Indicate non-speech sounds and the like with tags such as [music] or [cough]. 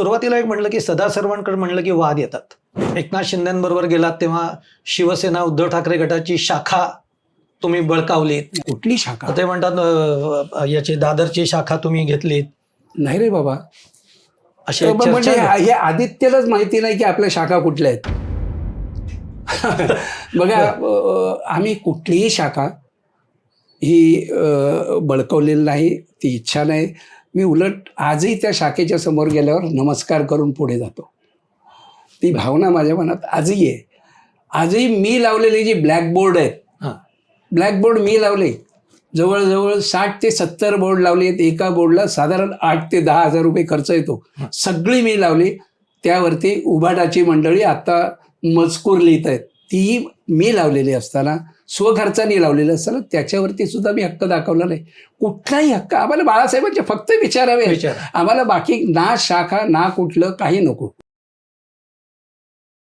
सुरुवातीला एक म्हणलं की सदा सर्वांकडे म्हणलं की वाद येतात. एकनाथ शिंदेबरोबर गेलात तेव्हा शिवसेना उद्धव ठाकरे गटाची शाखा तुम्ही बळकावलीत. कुठली शाखा? ते म्हणतात याची दादरची शाखा तुम्ही घेतलीत. नाही रे बाबा. अशी तर म्हणजे हे आदित्यलाच माहिती नाही की आपल्या शाखा कुठल्या आहेत. [laughs] बघा आम्ही कुठलीही शाखा ही बळकवलेली नाही ती इच्छा नाही. मी उलट आजही त्या शाखेच्या समोर गेल्यावर नमस्कार करून पुढे जातो. ती भावना माझ्या मनात आजही आहे. आजही मी लावलेली जी ब्लॅकबोर्ड आहेत हां. ब्लॅकबोर्ड मी लावले. जवळजवळ साठ ते सत्तर बोर्ड लावले आहेत. एका बोर्डला साधारण आठ ते दहा हजार रुपये खर्च येतो. सगळी मी लावली. त्यावरती उभाटाची मंडळी आता मजकूर लिहित आहेत. ती मी लावलेली असताना स्वखर्चाने लावलेली असताना त्याच्यावरती सुद्धा मी हक्क दाखवला नाही. कुठलाही हक्क आम्हाला बाळासाहेबांचे फक्त विचारावे विचार. आम्हाला बाकी ना शाखा ना कुठलं काही नको.